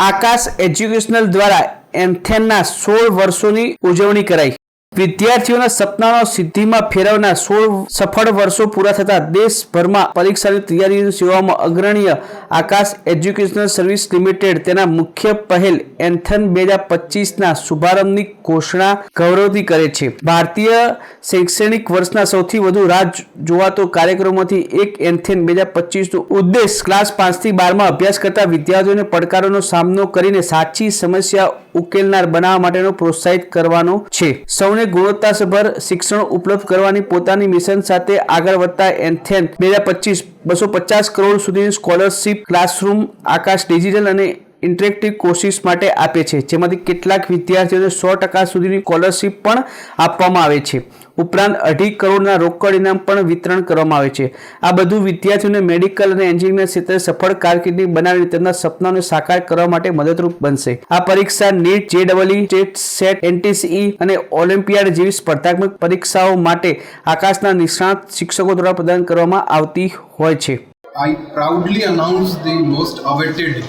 આકાશ educational દ્વારા એન્થેનના સોળ વર્ષોની ઉજવણી કરાઈ. વિદ્યાર્થીઓના સપનાનો સિદ્ધિમાં ફેરવનાર સોળ સફળ વર્ષો પૂરા થતા દેશભરમાં પરીક્ષાની તૈયારીની સેવામાં અગ્રણીય આકાશ એજ્યુકેશનલ સર્વિસ લિમિટેડ તેના મુખ્ય પહેલ એન્થન બે હજાર પચીસના શુભારંભની ઘોષણા ગૌરવથી કરે છે. ભારતીય શૈક્ષણિક વર્ષના સૌથી વધુ રાહ જોવાતો કાર્યક્રમોમાંથી એક એન્થેન બે હજાર પચીસનો ઉદ્દેશ ક્લાસ પાંચથી બારમાં અભ્યાસ કરતા વિદ્યાર્થીઓને પડકારોનો સામનો કરીને સાચી સમસ્યા ઉકેલનાર બનાવવા માટેનો પ્રોત્સાહિત કરવાનો છે. સૌને ગુણવત્તાસભર શિક્ષણ ઉપલબ્ધ કરવાની પોતાની મિશન સાથે આગળ વધતા એન્થેન બે હજાર પચીસ, બસો પચાસ કરોડ સુધીની સ્કોલરશીપ ક્લાસરૂમ, આકાશ ડિજિટલ અને ઇન્ટરેક્ટિવ કોર્સિસ માટે આપે છે, જેમાંથી કેટલાક વિદ્યાર્થીઓને સો ટકા સુધીની સ્કોલરશિપ પણ આપવામાં આવે છે. ઉપરાંત અઢી કરોડના રોકડ ઇનામ પણ વિતરણ કરવામાં આવે છે. આ બધું વિદ્યાર્થીઓને મેડિકલ અને એન્જિનિયરિંગ ક્ષેત્રે સફળ કારકિર્દી બનાવીને તેમના સપનાને સાકાર કરવા માટે મદદરૂપ બનશે. આ પરીક્ષા નીટ જેડબલઈ સ્ટેટ સેટ, એનટીસીઈ અને ઓલિમ્પિયાડ જેવી સ્પર્ધાત્મક પરીક્ષાઓ માટે આકાશના નિષ્ણાત શિક્ષકો દ્વારા પ્રદાન કરવામાં આવતી હોય છે. I proudly announce the most awaited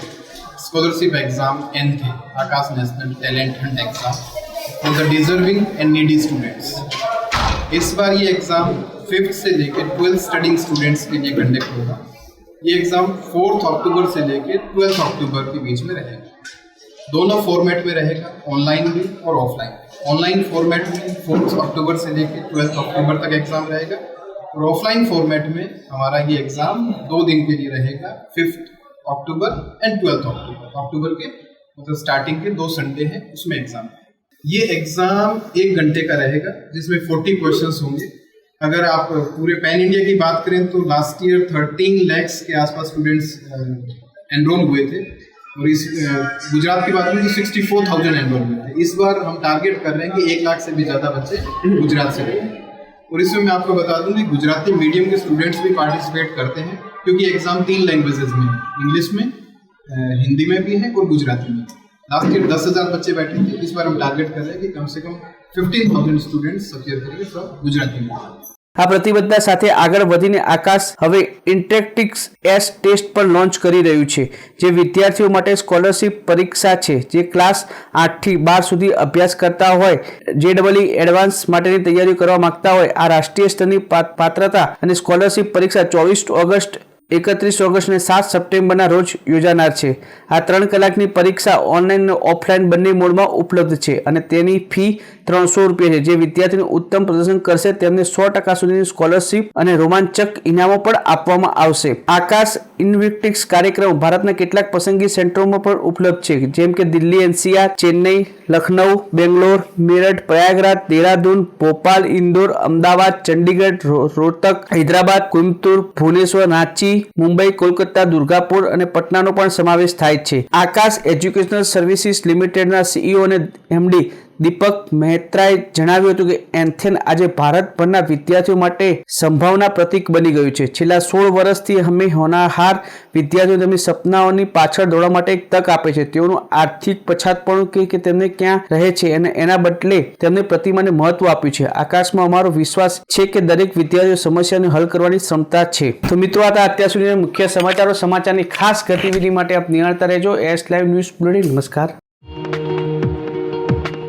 scholarship exam NT Akash National Talent Hunt exam, for the deserving and needy students. इस बार ये एग्ज़ाम फिफ्थ से लेकर ट्वेल्थ स्टडिंग स्टूडेंट्स के लिए कंडक्ट होगा। ये एग्ज़ाम फोर्थ अक्टूबर से लेकर ट्वेल्थ अक्टूबर के बीच में रहेगा। दोनों फॉर्मेट में रहेगा ऑनलाइन भी और ऑफलाइन ऑनलाइन फॉर्मेट में फोर्थ अक्टूबर से लेकर ट्वेल्थ अक्टूबर तक एग्ज़ाम रहेगा और ऑफलाइन फॉर्मेट में हमारा ये एग्ज़ाम दो दिन के लिए रहेगा fifth October and twelfth October October के मतलब स्टार्टिंग के दो संडे हैं, उसमें एग्ज़ाम ये एग्ज़ाम एक घंटे का रहेगा, जिसमें फोर्टी क्वेश्चंस होंगे। अगर आप पूरे पैन इंडिया की बात करें तो लास्ट ईयर थर्टीन लैक्स के आसपास स्टूडेंट्स एनरोल हुए थे। और इस गुजरात की बात करें तो सिक्सटी फोर थाउज़ेंड एनरोल हुए थे। इस बार हम टारगेट कर रहे हैं कि एक लाख से भी ज़्यादा बच्चे गुजरात से रहेंगे। और इसमें मैं आपको बता दूँ कि गुजराती मीडियम के स्टूडेंट्स भी पार्टिसिपेट करते हैं, क्योंकि एग्ज़ाम तीन लैंग्वेजेस में इंग्लिश में हिंदी में भी है और गुजराती में लास्ट ईयर दस हज़ार बच्चे बैठे थे, इस बार हम टारगेट कर रहे हैं कि कम से कम fifteen thousand students from Gujarati medium આ પ્રતિબદ્ધતા સાથે આગળ વધીને આકાશ હવે ઇન્ટેક્ટિક્સ એસ ટેસ્ટ પણ લોન્ચ કરી રહ્યું છે, જે વિદ્યાર્થીઓ માટે સ્કોલરશિપ પરીક્ષા છે, જે ક્લાસ આઠથી બાર સુધી અભ્યાસ કરતા હોય જે ડબલઈ એડવાન્સ માટેની તૈયારી કરવા માંગતા હોય, આ રાષ્ટ્રીય સ્તરની પાત્રતા અને સ્કોલરશિપ પરીક્ષા ચોવીસ ઓગસ્ટ એકત્રીસ ઓગસ્ટને સાત સપ્ટેમ્બરના રોજ યોજાનાર છે. આ ત્રણ કલાકની પરીક્ષા ઓનલાઈન અને ઓફલાઈન બંને મોડમાં ઉપલબ્ધ છે અને તેની ફી ત્રણસો રૂપિયા છે. જે વિદ્યાર્થીનું ઉત્તમ પ્રદર્શન કરશે, તેમને સો ટકા સુધીની સ્કોલરશિપ અને રોમાંચક ઇનામો પણ આપવામાં આવશે. આકાશ ઇન્વિક્ટિક્સ કાર્યક્રમ ભારતના કેટલાક પસંદગી સેન્ટરોમાં પણ ઉપલબ્ધ છે. જેમ કે દિલ્હી એનસીઆર, ચેન્નઈ, લખનઉ, બેંગ્લોર, મેરઠ, પ્રયાગરાજ, દેહરાદૂન, ભોપાલ, ઇન્દોર, અમદાવાદ, ચંડીગઢ રોહતક, હૈદરાબાદ, કોઇમ્બતુર, ભુવનેશ્વર, રાંચી મુંબઈ, કોલકાતા, દુર્ગાપુર અને પટનાનો પણ સમાવેશ થાય છે. આકાશ એજ્યુકેશનલ સર્વિસીસ લિમિટેડના સીઈઓ અને એમડી દીપક મહેત્રાએ જણાવ્યું હતું કે એન્થેન આજે ભારતભરના વિદ્યાર્થીઓ માટે સંભાવના પ્રતીક બની ગયું છે. છેલ્લા સોળ વર્ષથી અમે હોનાહાર વિદ્યાર્થીઓ તેમની સપનાઓની પાછળ દોડવા માટે એક તક આપે છે. તેઓનું આર્થિક પછાતપણું કે તેમને ક્યાં રહે છે અને એના બદલે તેમને પ્રતિમાને મહત્વ આપ્યું છે. આકાશમાં અમારો વિશ્વાસ છે કે દરેક વિદ્યાર્થીઓ સમસ્યાને હલ કરવાની ક્ષમતા છે. તો મિત્રો, આ અત્યાર સુધીના મુખ્ય સમાચારો. સમાચારની ખાસ ગતિવિધિ માટે આપ નિહાળતા રહેજો. એસ લાઈવ ન્યૂઝ બુલેટિન નમસ્કાર.